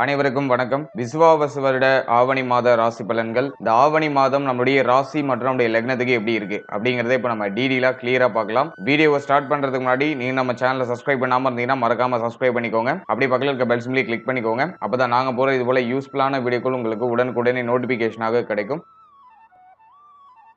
அனைவருக்கும் வணக்கம். விசுவாவசு வருட ஆவணி மாத ராசி பலன்கள். இந்த ஆவணி மாதம் நம்மளுடைய ராசி மற்றும் நம்முடைய லக்னத்துக்கு எப்படி இருக்கு அப்படிங்கறத இப்ப நம்ம டீடெயிலா கிளியரா பார்க்கலாம். வீடியோவை ஸ்டார்ட் பண்றதுக்கு முன்னாடி நீங்க நம்ம சேனலை சப்ஸ்கிரைப் பண்ணாம இருந்தீங்கன்னா மறக்காம சப்ஸ்கிரைப் பண்ணிக்கோங்க. அப்படி பக்கத்தில் இருக்க பெல் சிம்லி கிளிக் பண்ணிக்கோங்க. அப்பதான் நாங்க போற இது போல யூஸ்ஃபுல்லான வீடியோக்கள் உங்களுக்கு உடனுக்குடனே நோட்டிபிகேஷனாக கிடைக்கும்.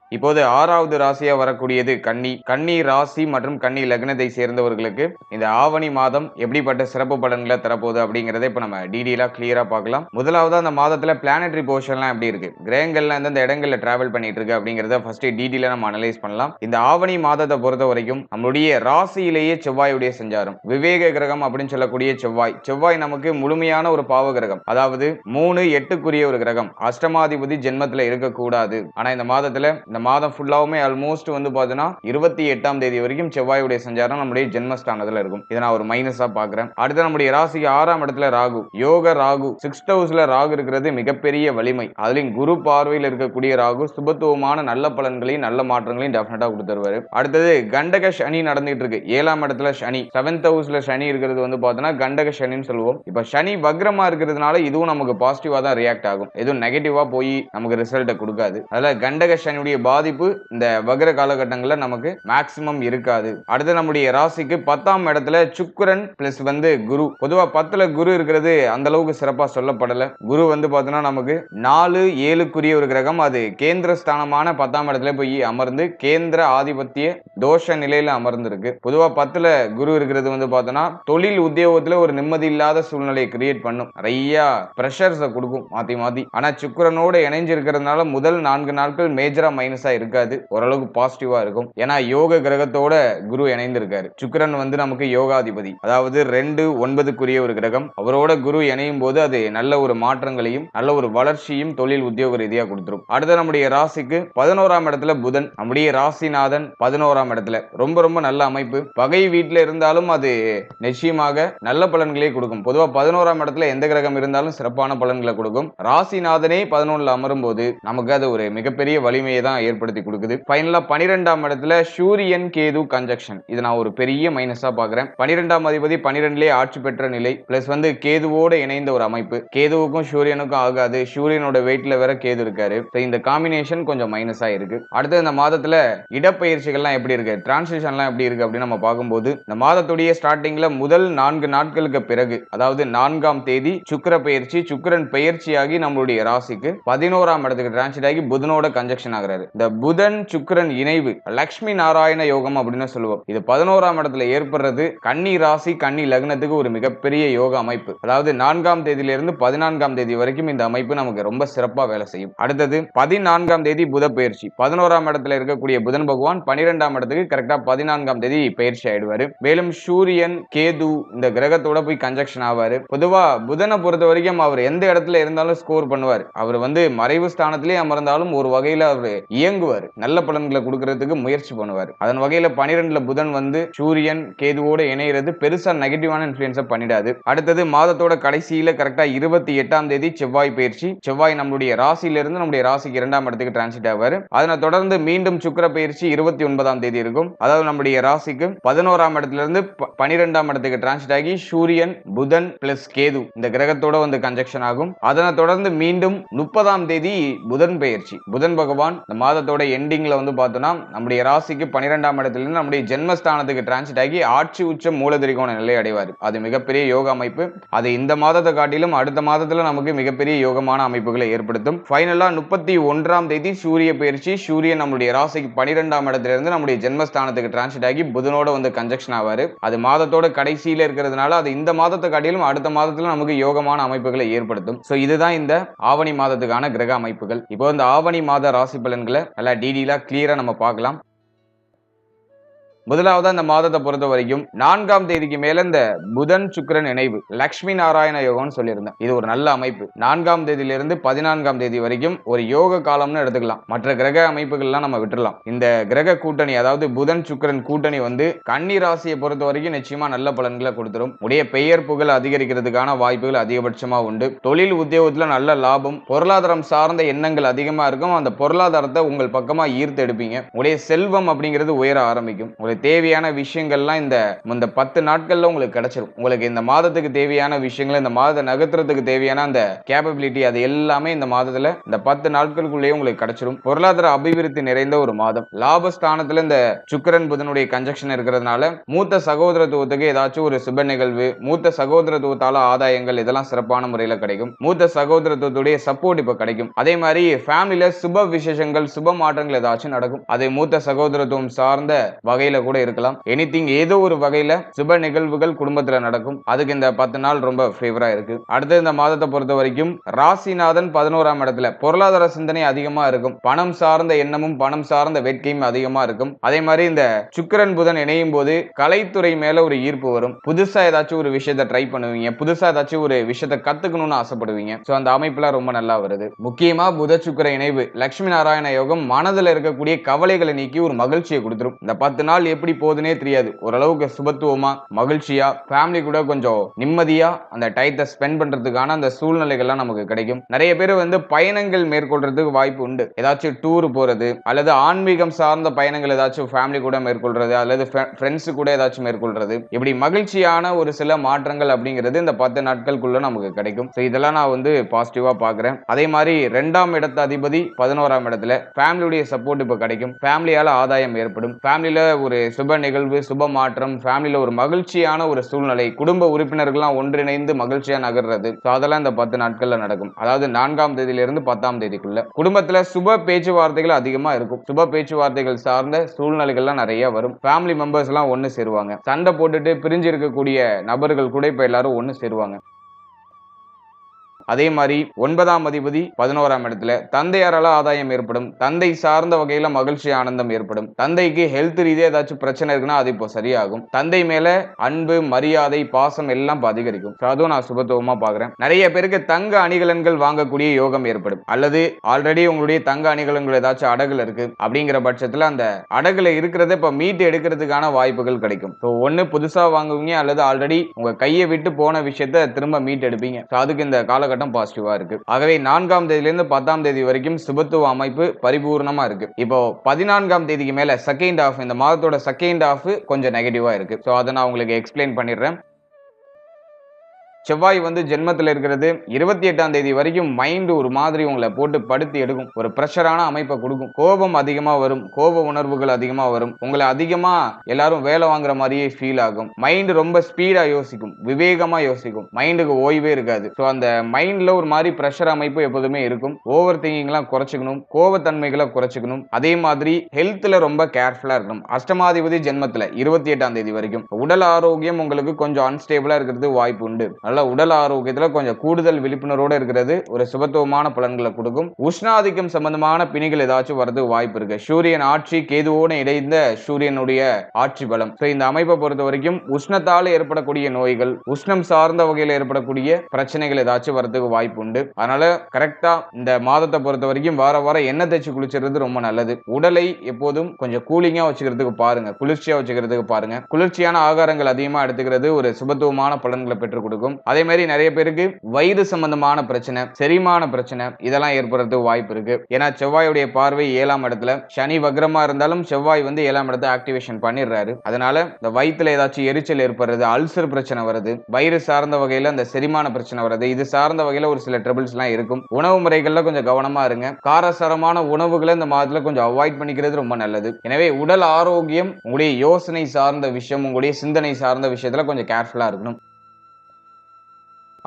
இப்போது ஆறாவது ராசியா வரக்கூடியது கன்னி. கன்னி ராசி மற்றும் கன்னி லக்னத்தை சேர்ந்தவர்களுக்கு இந்த ஆவணி மாதம் எப்படிப்பட்ட சிறப்பு பலன்களை தரப்போகுது அப்படிங்கறத இப்ப நம்ம டீடெயிலா கிளியரா பார்க்கலாம். முதலாவது அந்த மாதத்துல பிளானட்ரி போர்ஷன்லாம் எப்படி இருக்கு? கிரகங்கள்லாம் எந்தெந்த இடங்கள்ல டிராவல் பண்ணிட்டு இருக்கு அப்படிங்கறத ஃபர்ஸ்ட் டீடெயிலா நம்ம அனலைஸ் பண்ணலாம். இந்த ஆவணி மாதத்தை பொறுத்த வரைக்கும் நம்மளுடைய ராசியிலேயே செவ்வாயுடைய செஞ்சாரம். விவேக கிரகம் அப்படின்னு சொல்லக்கூடிய செவ்வாய். செவ்வாய் நமக்கு முழுமையான ஒரு பாவ கிரகம். அதாவது மூணு எட்டுக்குரிய ஒரு கிரகம். அஷ்டமாதிபதி ஜென்மத்துல இருக்கக்கூடாது. ஆனா இந்த மாதத்துல இந்த மாதம் ஃபுல்லாவுமே ஆல்மோஸ்ட் வந்து பார்த்தீங்கன்னா இருபத்தி எட்டாம் தேதி வரைக்கும் செவ்வாயுடைய சஞ்சாரம் நம்முடைய ஜென்மஸ்தானத்தில் இருக்கும். இதை நான் ஒரு மைனஸா பார்க்குறேன் அடுத்து நம்முடைய ராசிக்கு ஆறாம் இடத்துல ராகு. யோக ராகு சிக்ஸ்த் ஹவுஸில் ராகு இருக்கிறது மிகப்பெரிய வலிமை. அதுலேயும் குரு பார்வையில் இருக்கக்கூடிய ராகு சுபத்துவமான நல்ல பலன்களையும் நல்ல மாற்றங்களையும் டெஃபினட்டாக கொடுத்துருவாரு அடுத்தது கண்டக சனி நடந்துகிட்டு இருக்கு. ஏழாம் இடத்துல சனி செவன்த் ஹவுஸ்ல சனி இருக்கிறது வந்து பார்த்தோன்னா கண்டக சனின்னு சொல்லுவோம். இப்போ சனி வக்ரமா இருக்கிறதுனால இதுவும் நமக்கு பாசிட்டிவா தான் ரியாக்ட் ஆகும். எதுவும் நெகட்டிவா போய் நமக்கு ரிசல்ட்டை கொடுக்காது. அதில் கண்டக சனியுடைய பாதிப்பு இந்த வக்ர காலகட்டங்களில் நமக்கு மேக்சிமம் இருக்காது. அடுத்து நம்முடைய ராசிக்கு பத்தாம் இடத்துல சுக்கரன் பிளஸ் வந்து குரு. பொதுவாக பத்துல குரு இருக்கிறது அந்த அளவுக்கு சிறப்பாக சொல்லப்படல. குரு வந்து பார்த்தோன்னா நமக்கு நாலு ஏழுக்குரிய ஒரு கிரகம். அது கேந்திர ஸ்தானமான பத்தாம் இடத்துல போய் அமர்ந்து கேந்திர ஆதிபத்திய தோஷ நிலையில் அமர்ந்திருக்கு. பொதுவாக பத்துல குரு இருக்கிறது வந்து பார்த்தோன்னா தொழில் உத்தியோகத்தில் ஒரு நிம்மதி இல்லாத சூழ்நிலையை கிரியேட் பண்ணும். நிறைய ப்ரெஷர்ஸை கொடுக்கும் மாற்றி மாற்றி ஆனால் சுக்கரனோடு இணைஞ்சிருக்கிறதுனால முதல் நான்கு நாட்கள் மேஜரா மைனஸ் இருக்காது. ஓரளவுக்கு பாசிட்டிவாக இருக்கும். ஏன்னா யோக கிரகத்தோட குரு இணைந்திருக்காரு. சுக்கரன் வந்து நமக்கு யோகாதிபதி. அதாவது ரெண்டு ஒன்பதுக்குரிய ஒரு கிரகம். அவரோட குரு இணையும் போது அது நல்ல ஒரு மாற்றங்களையும் நல்ல ஒரு வளர்ச்சியும் தொழில் உத்தியோக ரீதியாக கொடுத்துரும். அடுத்து நம்முடைய ராசிக்கு பதினோராம் இடத்துல புதன். நம்முடைய ராசிநாதன் பதினோராம் இடத்துல. ரொம்ப ரொம்ப நல்ல அமைப்பு. பகை வீட்டில் இருந்தாலும் அது நிச்சயமாக நல்ல பலன்களே கொடுக்கும். பொதுவாக பதினோராம் இடத்துல எந்த கிரகம் இருந்தாலும் சிறப்பான பலன்களை கொடுக்கும். ராசிநாதனே பதினொன்றில் அமரும் போது நமக்கு அது ஒரு மிகப்பெரிய வலிமையை தான் ஏற்படுத்தி கொடுக்குது. ஃபைனலா பனிரெண்டாம் இடத்துல சூரியன் கேது கன்ஜக்ஷன் இது நான் ஒரு பெரிய மைனஸா பாக்குறேன் பனிரெண்டாம் அதிபதி பனிரெண்டுலேயே ஆட்சி பெற்ற நிலை பிளஸ் வந்து கேதுவோட இணைந்த ஒரு அமைப்பு. கேதுவுக்கும் சூரியனுக்கும் ஆகாது. சூரியனோட வெயிட்ல வேற கேது இருக்காரு. இந்த காம்பினேஷன் கொஞ்சம் மைனஸா இருக்கு. அடுத்து இந்த மாதத்துல இடப்பயிற்சிகள்லாம் எப்படி இருக்கு? டிரான்ஸ்லேஷன்லாம் எப்படி இருக்கு அப்படின்னு நம்ம பார்க்கும்போது இந்த மாதத்துடைய ஸ்டார்டிங்ல முதல் நான்கு நாட்களுக்கு பிறகு அதாவது நான்காம் தேதி சுக்கிர பயிற்சி சுக்கரன் பயிற்சியாகி நம்மளுடைய ராசிக்கு பதினோராம் இடத்துக்கு டிரான்ஸ்லேட் ஆகி புதனோட கன்ஜக்ஷன் ஆகிறாரு. இந்த புதன் சுக்கிரன் இணைவு லக்ஷ்மி நாராயண யோகம் அப்படின்னு சொல்லுவோம். இது பதினோராம் இடத்துல ஏற்படுறது கன்னி ராசி கன்னி லக்னத்துக்கு ஒரு மிகப்பெரிய யோக அமைப்பு. அதாவது நான்காம் தேதியிலிருந்து பதினான்காம் தேதி வரைக்கும் இந்த அமைப்பு நமக்கு ரொம்ப சிறப்பாக வேலை செய்யும். அடுத்தது பதினான்காம் தேதி புத பயிற்சி. பதினோராம் இடத்துல இருக்கக்கூடிய புதன் பகவான் பனிரெண்டாம் இடத்துக்கு கரெக்டா பதினான்காம் தேதி பயிற்சி ஆயிடுவாரு. மேலும் சூரியன் கேது இந்த கிரகத்தோட போய் கன்ஜெக்ஷன் ஆவாரு. பொதுவா புதனை பொறுத்த வரைக்கும் அவர் எந்த இடத்துல இருந்தாலும் ஸ்கோர் பண்ணுவார். அவர் வந்து மறைவு ஸ்தானத்திலே அமர்ந்தாலும் ஒரு வகையில் அவர் இயங்குவார். நல்ல பலன்களை கொடுக்கறதுக்கு முயற்சி பண்ணுவார். அதன் வகையில பனிரெண்டுல புதன் வந்து சூரியன் கேதுவோட இணையிறது பெருசா நெகட்டிவான இன்ஃபுளுன்ஸை பண்ணிடாது. அடுத்தது மாதத்தோட கடைசியில கரெக்டா இருபத்தி எட்டாம் தேதி செவ்வாய் பயிற்சி. செவ்வாய் நம்முடைய ராசியிலிருந்து நம்முடைய ராசிக்கு இரண்டாம் இடத்துக்கு டிரான்சிட் ஆவார். அதனை தொடர்ந்து மீண்டும் சுக்கிர பயிற்சி இருபத்தி ஒன்பதாம் தேதி இருக்கும். அதாவது நம்முடைய ராசிக்கு பதினோராம் இடத்துல இருந்து ப- பனிரெண்டாம் இடத்துக்கு டிரான்சிட் ஆகி சூரியன் புதன் பிளஸ் கேது இந்த கிரகத்தோட வந்து கன்ஜெக்ஷன் ஆகும். அதனை தொடர்ந்து மீண்டும் முப்பதாம் தேதி புதன் பயிற்சி. புதன் பகவான் இந்த மாதத்தோட எண்டிங்கில் வந்து பார்த்தோன்னா நம்முடைய ராசிக்கு பன்னிரெண்டாம் இடத்துலேருந்து நம்முடைய ஜென்மஸ்தானத்துக்கு டிரான்சிட் ஆகி ஆட்சி உச்சம் மூலதிரிகோண நிலை அடைவார். அது மிகப்பெரிய யோக அமைப்பு. அது இந்த மாதத்தை காட்டிலும் அடுத்த மாதத்தில் நமக்கு மிகப்பெரிய யோகமான அமைப்புகளை ஏற்படுத்தும். ஃபைனலாக முப்பத்தி ஒன்றாம் தேதி சூரிய பயிற்சி. சூரியன் நம்முடைய ராசிக்கு பன்னிரெண்டாம் இடத்துலேருந்து நம்முடைய ஜென்மஸ்தானத்துக்கு டிரான்சிட் ஆகி புதனோட வந்து கன்ஜெக்ஷன் ஆவார். அது மாதத்தோட கடைசியில் இருக்கிறதுனால அது இந்த மாதத்தை காட்டிலும் அடுத்த மாதத்தில் நமக்கு யோகமான அமைப்புகளை ஏற்படுத்தும். ஸோ இதுதான் இந்த ஆவணி மாதத்துக்கான கிரக அமைப்புகள். இப்போ இந்த ஆவணி மாத ராசி பலன்களை நல்லா டீடெயிலாக கிளியரா நம்ம பார்க்கலாம். முதலாவது அந்த மாதத்தை பொறுத்த வரைக்கும் நான்காம் தேதிக்கு மேல இந்த புதன் சுக்கிரன் இணைவு லக்ஷ்மி நாராயண யோகம்னு சொல்லியிருந்தேன் இது ஒரு நல்ல அமைப்பு. நான்காம் தேதியிலிருந்து பதினான்காம் தேதி வரைக்கும் ஒரு யோக காலம்னு எடுத்துக்கலாம். மற்ற கிரக அமைப்புகள்லாம் நம்ம விட்டுடலாம் இந்த கிரக கூட்டணி அதாவது புதன் சுக்கிரன் கூட்டணி வந்து கன்னி ராசியை பொறுத்த வரைக்கும் நிச்சயமா நல்ல பலன்களை கொடுத்துரும். உடைய பெயர் புகழ் அதிகரிக்கிறதுக்கான வாய்ப்புகள் அதிகபட்சமா உண்டு. தொழில் உத்தியோகத்துல நல்ல லாபம் பொருளாதாரம் சார்ந்த எண்ணங்கள் அதிகமா இருக்கும். அந்த பொருளாதாரத்தை உங்கள் பக்கமா ஈர்த்து எடுப்பீங்க. உடைய செல்வம் அப்படிங்கிறது உயர ஆரம்பிக்கும். உங்களுடைய உங்களுக்கு தேவையான விஷயங்கள்லாம் இந்த இந்த பத்து நாட்கள்ல உங்களுக்கு கிடைச்சிரும். உங்களுக்கு இந்த மாதத்துக்கு தேவையான விஷயங்கள் இந்த மாதத்தை நகர்த்துறதுக்கு தேவையான அந்த கேப்பபிலிட்டி அது எல்லாமே இந்த மாதத்துல இந்த பத்து நாட்களுக்குள்ளேயே உங்களுக்கு கிடைச்சிரும். பொருளாதார அபிவிருத்தி நிறைந்த ஒரு மாதம். லாபஸ்தானத்துல இந்த சுக்கிரன் புதனுடைய கன்ஜெக்ஷன் இருக்கிறதுனால மூத்த சகோதரத்துவத்துக்கு ஏதாச்சும் ஒரு சுப நிகழ்வு மூத்த சகோதரத்துவத்தால ஆதாயங்கள் இதெல்லாம் சிறப்பான முறையில கிடைக்கும். மூத்த சகோதரத்துவத்துடைய சப்போர்ட் இப்ப கிடைக்கும். அதே மாதிரி ஃபேமிலியில சுப விசேஷங்கள் சுப மாற்றங்கள் ஏதாச்சும் நடக்கும். அதை மூத்த சகோதரத்துவம் சார்ந்த வகையில கூட இருக்கலாம். எனிதிங் ஏதோ ஒரு வகையில சுப நிகழ்வுகள் குடும்பத்துல நடக்கும். அதுக்கு இந்த பத்து நாள் ரொம்ப ஃபேவரா இருக்கு. அடுத்து இந்த மாதத்தை பொறுத்த வரைக்கும் ராசிநாதன் பதினோராம் இடத்துல பொருளாதார சிந்தனை அதிகமா இருக்கும். பணம் சார்ந்த எண்ணமும் பணம் சார்ந்த வேட்கையும் அதிகமா இருக்கும். அதே மாதிரி இந்த சுக்கிரன் புதன் இணையும் போது கலைத்துறை மேல ஒரு ஈர்ப்பு வரும். புதுசா ஏதாச்சும் ஒரு விஷயத்தை ட்ரை பண்ணுவீங்க. புதுசா ஏதாச்சும் ஒரு விஷயத்தை கத்துக்கணும்னு ஆசைப்படுவீங்க. சோ அந்த அமைப்புலாம் ரொம்ப நல்லா வருது. முக்கியமா புத சுக்கிர இணைவு லட்சுமி நாராயண யோகம் மனதில் இருக்கக்கூடிய கவலைகளை நீக்கி ஒரு மகிழ்ச்சியை கொடுத்துரும். இந்த பத்து நாள் எப்படி போகுதுன்னே தெரியாது. ஓரளவுக்கு சுபத்துவமா மகிழ்ச்சியா ஃபேமிலி கூட கொஞ்சம் நிம்மதியா அந்த டயத்தை ஸ்பெண்ட் பண்றதுக்கான அந்த சூழ்நிலைகள்லாம் நமக்கு கிடைக்கும். நிறைய பேர் வந்து பயணங்கள் மேற்கொள்றதுக்கு வாய்ப்பு உண்டு. ஏதாச்சும் டூர் போறது அல்லது ஆன்மீகம் சார்ந்த பயணங்கள் ஏதாச்சும் ஃபேமிலி கூட மேற்கொள்றது அல்லது ஃப்ரெண்ட்ஸ் கூட ஏதாச்சும் மேற்கொள்றது. இப்படி மகிழ்ச்சியான ஒரு சில மாற்றங்கள் அப்படிங்கிறது இந்த பத்து நாட்களுக்குள்ள நமக்கு கிடைக்கும். ஸோ இதெல்லாம் நான் வந்து பாசிட்டிவா பாக்குறேன் அதே மாதிரி ரெண்டாம் இடத்து அதிபதி பதினோராம் இடத்துல ஃபேமிலியுடைய சப்போர்ட் இப்போ கிடைக்கும். ஃபேமிலியால ஆதாயம் ஏற்படும். ஃபேமிலியில ஒரு சுப நிகழ்வு சுப மாற்றம் ஃபேமிலியில் ஒரு மகிழ்ச்சியான ஒரு சூழ்நிலை குடும்ப உறுப்பினர்கள்லாம் ஒன்றிணைந்து மகிழ்ச்சியா நகர்றது. ஸோ அதெல்லாம் இந்த பத்து நாட்கள்ல நடக்கும். அதாவது நான்காம் தேதியிலிருந்து பத்தாம் தேதிக்குள்ள. குடும்பத்துல சுப பேச்சுவார்த்தைகள் அதிகமா இருக்கும். சுப பேச்சுவார்த்தைகள் சார்ந்த சூழ்நிலைகள்லாம் நிறைய வரும். ஃபேமிலி மெம்பர்ஸ் எல்லாம் ஒன்னு சேருவாங்க. சண்டை போட்டுட்டு பிரிஞ்சு இருக்கக்கூடிய நபர்கள் கூட இப்ப எல்லாரும் ஒண்ணு சேருவாங்க. அதே மாதிரி ஒன்பதாம் அதிபதி பதினோராம் இடத்துல தந்தையாரால ஆதாயம் ஏற்படும். தந்தை சார்ந்த வகையில மகிழ்ச்சி ஆனந்தம் ஏற்படும். தந்தைக்கு ஹெல்த் ரீதியா ஏதாச்சும் பிரச்சனை இருக்குன்னா அது இப்போ சரியாகும். தந்தை மேல அன்பு மரியாதை பாசம் எல்லாம் அதிகரிக்கும். அதுவும் நான் சுபத்துவமா பாக்குறேன். நிறைய பேருக்கு தங்க அணிகலன்கள் வாங்கக்கூடிய யோகம் ஏற்படும். அல்லது ஆல்ரெடி உங்களுடைய தங்க அணிகலன்கள் ஏதாச்சும் அடகுல இருக்கு அப்படிங்கிற பட்சத்துல அந்த அடகுல இருக்கிறத இப்ப மீட்டு எடுக்கிறதுக்கான வாய்ப்புகள் கிடைக்கும். ஸோ ஒன்னு புதுசா வாங்குவீங்க அல்லது ஆல்ரெடி உங்க கையை விட்டு போன விஷயத்த திரும்ப மீட்டு எடுப்பீங்க அதுக்கு இந்த காலகட்டம் பாசிட்டிவா இருக்கு. ஆகவே நான்காம் தேதியிலிருந்து பத்தாம் தேதி வரைக்கும் சுபத்துவ அமைப்பு பரிபூர்ணமா இருக்கு. இப்போ பதினான்காம் தேதிக்கு மேல செகண்ட் ஹாஃப் இந்த மாதத்தோட செகண்ட் ஹாஃப் கொஞ்சம் நெகட்டிவா இருக்கு. ஸோ அதை நான் உங்களுக்கு எக்ஸ்பிளைன் பண்ணிடுறேன். செவ்வாய் வந்து ஜென்மத்தில் இருக்கிறது. இருபத்தி எட்டாம் தேதி வரைக்கும் மைண்டு ஒரு மாதிரி உங்களை போட்டு படுத்தி எடுக்கும். ஒரு ப்ரெஷரான அமைப்பை கொடுக்கும். கோபம் அதிகமாக வரும். கோப உணர்வுகள் அதிகமாக வரும். உங்களை அதிகமாக எல்லாரும் வேலை வாங்குற மாதிரியே ஃபீல் ஆகும். மைண்டு ரொம்ப ஸ்பீடாக யோசிக்கும். விவேகமாக யோசிக்கும். மைண்டுக்கு ஓய்வே இருக்காது. ஸோ அந்த மைண்டில் ஒரு மாதிரி ப்ரெஷர் அமைப்பு எப்போதுமே இருக்கும். ஓவர் திங்கிங்லாம் குறைச்சிக்கணும். கோபத்தன்மைகளை குறைச்சிக்கணும். அதே மாதிரி ஹெல்த்தில் ரொம்ப கேர்ஃபுல்லாக இருக்கணும். அஷ்டமாதிபதி ஜென்மத்தில் இருபத்தி எட்டாம் தேதி வரைக்கும். உடல் ஆரோக்கியம் உங்களுக்கு கொஞ்சம் அன்ஸ்டேபிளாக இருக்கிறது வாய்ப்பு உண்டு. நல்ல உடல் ஆரோக்கியத்துல கொஞ்சம் கூடுதல் விழிப்புணர்வோட இருக்கிறது ஒரு சுபத்துவமான பலன்களை கொடுக்கும். உஷ்ணாதிக்கம் சம்பந்தமான பிணிகள் ஏதாச்சும் வரது வாய்ப்பு இருக்கு. சூரியன் ஆட்சி கேதுவோடு இணைந்த சூரியனுடைய ஆட்சி பலம். இந்த அமைப்பை பொறுத்த வரைக்கும் உஷ்ணத்தால் ஏற்படக்கூடிய நோய்கள் உஷ்ணம் சார்ந்த வகையில் ஏற்படக்கூடிய பிரச்சனைகள் ஏதாச்சும் வரதுக்கு வாய்ப்பு உண்டு. அதனால கரெக்டா இந்த மாதத்தை பொறுத்த வரைக்கும் வார வாரம் எண்ணெய் தேய்ச்சி குளிச்சுறது ரொம்ப நல்லது. உடலை எப்போதும் கொஞ்சம் கூலிங்கா வச்சுக்கிறதுக்கு பாருங்க. குளிர்ச்சியா வச்சுக்கிறதுக்கு பாருங்க. குளிர்ச்சியான ஆகாரங்கள் அதிகமா எடுத்துக்கிறது ஒரு சுபத்துவமான பலன்களை பெற்றுக் கொடுக்கும். அதே மாதிரி நிறைய பேருக்கு வயிறு சம்பந்தமான பிரச்சனை செரிமான பிரச்சனை இதெல்லாம் ஏற்படுறதுக்கு வாய்ப்பு இருக்கு. ஏன்னா செவ்வாயுடைய பார்வை ஏழாம் இடத்துல சனி வக்ரமா இருந்தாலும் செவ்வாய் வந்து ஏழாம் இடத்தை ஆக்டிவேஷன் பண்ணிடுறாரு. அதனால இந்த வயிற்றுல ஏதாச்சும் எரிச்சல் ஏற்படுறது அல்சர் பிரச்சனை வருது வயிறு சார்ந்த வகையில அந்த செரிமான பிரச்சனை வருது இது சார்ந்த வகையில ஒரு சில ட்ரபிள்ஸ் எல்லாம் இருக்கும். உணவு முறைகள்ல கொஞ்சம் கவனமா இருங்க. காரசாரமான உணவுகளை இந்த மாதத்துல கொஞ்சம் அவாய்ட் பண்ணிக்கிறது ரொம்ப நல்லது. எனவே உடல் ஆரோக்கியம் உங்களுடைய யோசனை சார்ந்த விஷயம் உங்களுடைய சிந்தனை சார்ந்த விஷயத்துல கொஞ்சம் கேர்ஃபுல்லா இருக்கணும்.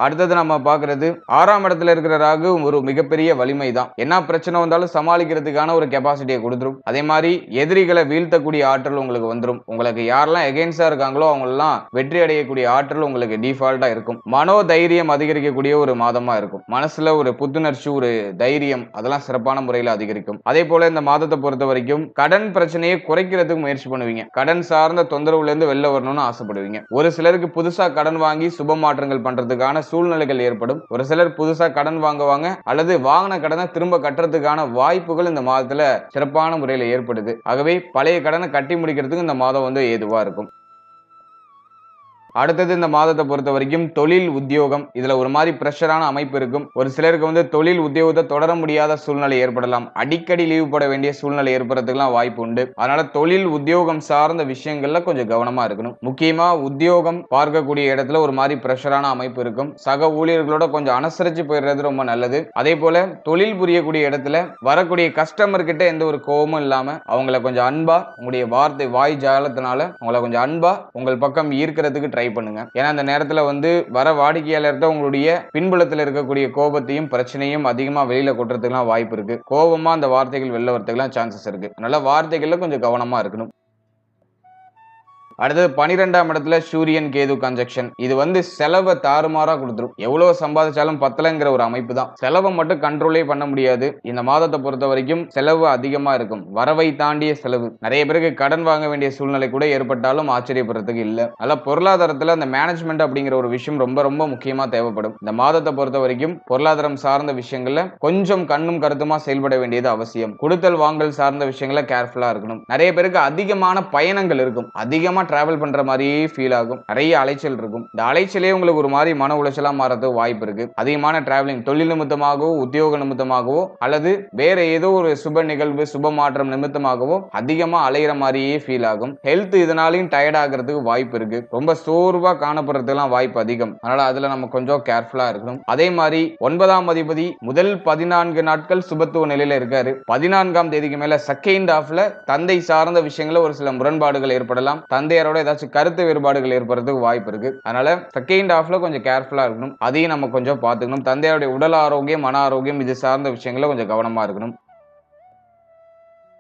அடுத்தது நம்ம பார்க்கறது ஆறாம் இடத்துல இருக்கிற ராகு ஒரு மிகப்பெரிய வலிமை தான் என்ன பிரச்சனை வந்தாலும் சமாளிக்கிறதுக்கான ஒரு கெப்பாசிட்டியை கொடுத்துரும். அதே மாதிரி எதிரிகளை வீழ்த்தக்கூடிய ஆற்றல் உங்களுக்கு வந்துடும் உங்களுக்கு யாரெல்லாம் எகென்ஸ்டா இருக்காங்களோ அவங்களெல்லாம் வெற்றி அடையக்கூடிய ஆற்றல் உங்களுக்கு டிஃபால்ட்டா இருக்கும். மனோ தைரியம் அதிகரிக்கக்கூடிய ஒரு மாதமா இருக்கும். மனசுல ஒரு புத்துணர்ச்சி ஒரு தைரியம் அதெல்லாம் சிறப்பான முறையில் அதிகரிக்கும். அதே போல இந்த மாதத்தை பொறுத்த வரைக்கும் கடன் பிரச்சனையை குறைக்கிறதுக்கு முயற்சி பண்ணுவீங்க. கடன் சார்ந்த தொந்தரவுல இருந்து வெளில வரணும்னு ஆசைப்படுவீங்க. ஒரு சிலருக்கு புதுசா கடன் வாங்கி சுப மாற்றங்கள் பண்றதுக்கான சூழ்நிலைகள் ஏற்படும். ஒரு சிலர் புதுசா கடன் வாங்குவாங்க அல்லது வாங்கின கடனை திரும்ப கட்டுறதுக்கான வாய்ப்புகள் இந்த மாதத்துல சிறப்பான முறையில் ஏற்படுது. ஆகவே பழைய கடனை கட்டி முடிக்கிறதுக்கு இந்த மாதம் வந்து ஏதுவா இருக்கும். அடுத்தது இந்த மாதத்தை பொறுத்த வரைக்கும் தொழில் உத்தியோகம். இதுல ஒரு மாதிரி பிரஷரான அமைப்பு இருக்கும். ஒரு சிலருக்கு வந்து தொழில் உத்தியோகத்தை தொடர முடியாத சூழ்நிலை ஏற்படலாம். அடிக்கடி லீவ் போட வேண்டிய சூழ்நிலை ஏற்படுறதுக்குலாம் வாய்ப்பு உண்டு. அதனால தொழில் உத்தியோகம் சார்ந்த விஷயங்கள்ல கொஞ்சம் கவனமா இருக்கணும். முக்கியமா உத்தியோகம் பார்க்கக்கூடிய இடத்துல ஒரு மாதிரி பிரஷரான அமைப்பு இருக்கும். சக ஊழியர்களோட கொஞ்சம் அனுசரிச்சு போயிடுறது ரொம்ப நல்லது. அதே போல தொழில் புரியக்கூடிய இடத்துல வரக்கூடிய கஸ்டமர் கிட்ட எந்த ஒரு கோபமும் இல்லாம அவங்கள கொஞ்சம் அன்பா உங்களுடைய வார்த்தை வாய் ஜாலத்தினால உங்களை கொஞ்சம் அன்பா உங்கள் பக்கம் ஈர்க்கிறதுக்கு ட்ரை பண்ணுங்க. ஏன்னா அந்த நேரத்துல வந்து வர வாடிக்கையாளர்கிட்ட உங்களுடைய பின்புலத்தில் இருக்கக்கூடிய கோபத்தையும் பிரச்சனையும் அதிகமா வெளியில கொட்டுறதுக்குலாம் வாய்ப்பு இருக்கு. கோபமா அந்த வார்த்தைகள் வெளில வரதுக்குலாம் சான்சஸ் இருக்கு. அதனால வார்த்தைகள்ல கொஞ்சம் கவனமா இருக்கணும். அடுத்தது பனிரெண்டாம் இடத்துல சூரியன் கேது கன்ஜெக்ஷன் இது வந்து செலவை தாறுமாறா கொடுத்துரும். எவ்வளவு சம்பாதிச்சாலும் பத்தலைங்கிற ஒரு அமைப்பு தான் செலவை மட்டும் கண்ட்ரோலே பண்ண முடியாது. இந்த மாதத்தை பொறுத்த வரைக்கும் செலவு அதிகமா இருக்கும். வரவை தாண்டிய செலவு. நிறைய பேருக்கு கடன் வாங்க வேண்டிய சூழ்நிலை கூட ஏற்பட்டாலும் ஆச்சரியப்படுறதுக்கு இல்லை. அதனால பொருளாதாரத்துல அந்த மேனேஜ்மெண்ட் அப்படிங்கிற ஒரு விஷயம் ரொம்ப ரொம்ப முக்கியமா தேவைப்படும். இந்த மாதத்தை பொறுத்த வரைக்கும் பொருளாதாரம் சார்ந்த விஷயங்கள்ல கொஞ்சம் கண்ணும் கருத்துமா செயல்பட வேண்டியது அவசியம். கொடுத்தல் வாங்கல் சார்ந்த விஷயங்கள கேர்ஃபுல்லா இருக்கணும். நிறைய பேருக்கு அதிகமான பயணங்கள் இருக்கும். அதிகமா ட்ராவல் பண்ற மாதிரியே ஃபீல் ஆகும். நிறைய அலைச்சல் இருக்கும். இந்த அலைச்சலே உங்களுக்கு ஒரு மாதிரி மன உளைச்சலா மாறது வாய்ப்பு இருக்கு. அதிகமான டிராவலிங் தொழில் நிமித்தமாகவோ உத்தியோக நிமித்தமாகவோ அல்லது வேற ஏதோ ஒரு சுப நிகழ்வு சுப மாற்றம் நிமித்தமாகவோ அதிகமா அலைகிற மாதிரியே ஃபீல் ஆகும். ஹெல்த் இதனாலையும் டயர்ட் ஆகிறதுக்கு வாய்ப்பு இருக்கு. ரொம்ப சோர்வா காணப்படுறதுக்கெல்லாம் வாய்ப்பு அதிகம். அதனால அதுல நம்ம கொஞ்சம் கேர்ஃபுல்லா இருக்கணும். அதே மாதிரி ஒன்பதாம் அதிபதி முதல் பதினான்கு நாட்கள் சுபத்துவ நிலையில இருக்காரு. பதினான்காம் தேதிக்கு மேல செகண்ட் ஹாஃப்ல தந்தை சார்ந்த விஷயங்கள ஒரு சில முரண்பாடுகள் ஏற்படலாம். தந்தை பிளேயரோட ஏதாச்சும் கருத்து வேறுபாடுகள் ஏற்படுறதுக்கு வாய்ப்பு இருக்கு. அதனால செகண்ட் ஹாஃப்ல கொஞ்சம் கேர்ஃபுல்லா இருக்கணும். அதையும் நம்ம கொஞ்சம் பார்த்துக்கணும். தந்தையோடைய உடல் ஆரோக்கியம் மன ஆரோக்கியம் இது சார்ந்த விஷயங்கள கொஞ்சம் கவனமா இருக்கணும்.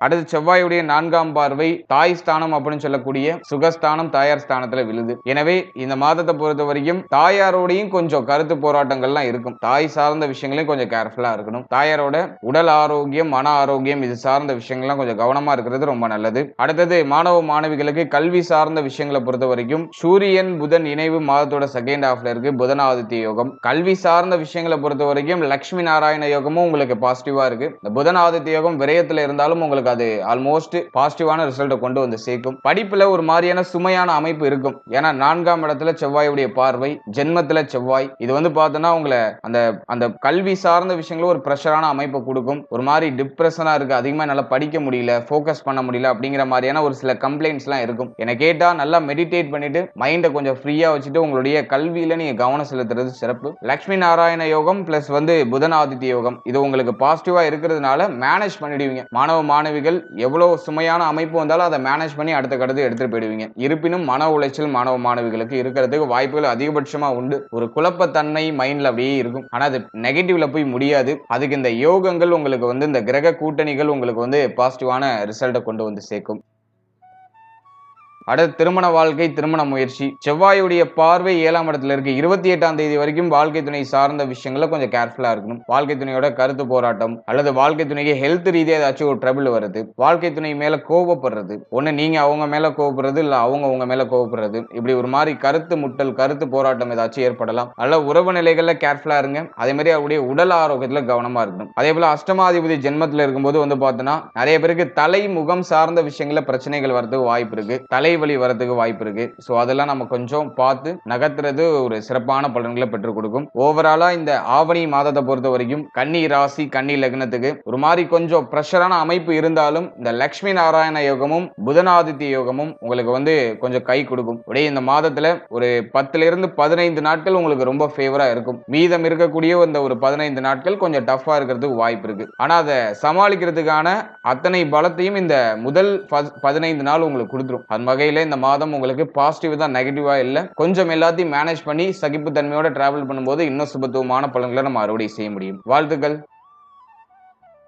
அடுத்து செவ்வாயுடைய நான்காம் பார்வை தாய் ஸ்தானம் அப்படின்னு சொல்லக்கூடிய சுகஸ்தானம் தாயார் ஸ்தானத்துல விழுது. எனவே இந்த மாதத்தை பொறுத்த வரைக்கும் தாயாரோடையும் கொஞ்சம் கருத்து போராட்டங்கள்லாம் இருக்கும். தாய் சார்ந்த விஷயங்களையும் கொஞ்சம் கேர்ஃபுல்லா இருக்கணும். தாயாரோட உடல் ஆரோக்கியம் மன ஆரோக்கியம் இது சார்ந்த விஷயங்கள்லாம் கொஞ்சம் கவனமா இருக்கிறது ரொம்ப நல்லது. அடுத்தது மாணவ மாணவிகளுக்கு கல்வி சார்ந்த விஷயங்களை பொறுத்த வரைக்கும் சூரியன் புதன் இணைவு மாதத்தோட செகண்ட் ஹாஃப்ல இருக்கு. புதன் ஆதித்ய யோகம். கல்வி சார்ந்த விஷயங்களை பொறுத்த வரைக்கும் லக்ஷ்மி நாராயண யோகமும் உங்களுக்கு பாசிட்டிவா இருக்கு. இந்த புதன் ஆதித்ய யோகம் விரயத்துல இருந்தாலும் உங்களுக்கு அது ஆல்மோஸ்ட் பாசிட்டிவான ரிசல்ட்டை கொண்டு வந்து சேர்க்கும். படிப்புல ஒரு மாதிரியான சுமையான அமைப்பு இருக்கும். ஏன்னா நான்காம் இடத்துல செவ்வாயுடைய பார்வை ஜென்மத்துல செவ்வாய். இது வந்து பார்த்தோன்னா உங்களை அந்த அந்த கல்வி சார்ந்த விஷயங்களும் ஒரு ப்ரெஷரான அமைப்பை கொடுக்கும். ஒரு மாதிரி டிப்ரெஷனா இருக்கு. அதிகமா நல்லா படிக்க முடியல ஃபோக்கஸ் பண்ண முடியல அப்படிங்கிற மாதிரியான ஒரு சில கம்ப்ளைண்ட்ஸ்லாம் இருக்கும். என்னை கேட்டால் நல்லா மெடிடேட் பண்ணிட்டு மைண்டை கொஞ்சம் ஃப்ரீயாக வச்சுட்டு உங்களுடைய கல்வியில் நீங்க கவனம் செலுத்துறது சிறப்பு. லக்ஷ்மி நாராயண யோகம் ப்ளஸ் வந்து புதனாதித்ய யோகம். இது உங்களுக்கு பாசிட்டிவாக இருக்கிறதுனால மேனேஜ் பண்ணிடுவீங்க. மாணவ மாணவி மாணவிகள் எவ்வளவு சுமையான அமைப்பு வந்தாலும் அதை மேனேஜ் பண்ணி அடுத்த கடத்து எடுத்துட்டு போயிடுவீங்க. இருப்பினும் மன உளைச்சல் மாணவ மாணவிகளுக்கு இருக்கிறதுக்கு வாய்ப்புகள் அதிகபட்சமா உண்டு. ஒரு குழப்பத்தன்மை மைண்ட்ல அப்படியே இருக்கும். ஆனா அது நெகட்டிவ்ல போய் முடியாது. அதுக்கு இந்த யோகங்கள் உங்களுக்கு வந்து இந்த கிரக கூட்டணிகள் உங்களுக்கு வந்து பாசிட்டிவான ரிசல்ட்டை கொண்டு வந்து சேர்க்கும். அடுத்து திருமண வாழ்க்கை திருமண முயற்சி. செவ்வாயுடைய பார்வை ஏழாம் இடத்துல இருக்கு. இருபத்தி எட்டாம் தேதி வரைக்கும் வாழ்க்கை துணை சார்ந்த விஷயங்கள கொஞ்சம் கேர்ஃபுல்லா இருக்கணும். வாழ்க்கை துணையோட கருத்து போராட்டம் அல்லது வாழ்க்கை துணைக்கு ஹெல்த் ரீதியாக ஏதாச்சும் ஒரு ட்ரபிள் வருது வாழ்க்கை துணை மேல கோவப்படுறது. ஒண்ணு நீங்க அவங்க மேல கோவப்படுறது இல்ல அவங்க உங்க மேல கோவப்படுறது. இப்படி ஒரு மாதிரி கருத்து முட்டல் கருத்து போராட்டம் ஏதாச்சும் ஏற்படலாம். அல்ல உறவு நிலைகள்ல கேர்ஃபுல்லா இருங்க. அதே மாதிரி அவருடைய உடல் ஆரோக்கியத்துல கவனமா இருக்கணும். அதே போல அஷ்டமாதிபதி ஜென்மத்துல இருக்கும்போது வந்து பார்த்தோன்னா நிறைய பேருக்கு தலை முகம் சார்ந்த விஷயங்கள பிரச்சனைகள் வரதுக்கு வாய்ப்பு இருக்கு. தலை வலி வரதுக்கு வாய்ப்பு இருக்கு. ஸோ அதெல்லாம் நம்ம கொஞ்சம் பார்த்து நகர்த்துறது ஒரு சிறப்பான பலன்களை பெற்றுக் கொடுக்கும். ஓவராலா இந்த ஆவணி மாதத்தை பொறுத்த வரைக்கும் கன்னி ராசி கன்னி லக்னத்துக்கு ஒரு மாதிரி கொஞ்சம் ப்ரெஷரான அமைப்பு இருந்தாலும் இந்த லக்ஷ்மி நாராயண யோகமும் புதனாதித்ய யோகமும் உங்களுக்கு வந்து கொஞ்சம் கை கொடுக்கும். அப்படியே இந்த மாதத்துல ஒரு பத்துல இருந்து பதினைந்து நாட்கள் உங்களுக்கு ரொம்ப ஃபேவரா இருக்கும். மீதம் இருக்கக்கூடிய இந்த ஒரு பதினைந்து நாட்கள் கொஞ்சம் டஃபா இருக்கிறதுக்கு வாய்ப்பு இருக்கு. ஆனா அதை சமாளிக்கிறதுக்கான அத்தனை பலத்தையும் இந்த முதல் பதினைந்து நாள் உங்களுக்கு கொடுத்துரும். அந்த வகையில இந்த மாதம் உங்களுக்கு பாசிட்டிவ் தான் நெகட்டிவா இல்ல கொஞ்சம் எல்லாத்தையும் மேனேஜ் பண்ணி சகிப்புத்தன்மையோட டிராவல் பண்ணும்போது இன்னும் சுபத்துவமான பலன்களை நம்ம அறுவடை செய்ய முடியும். வாழ்த்துக்கள்.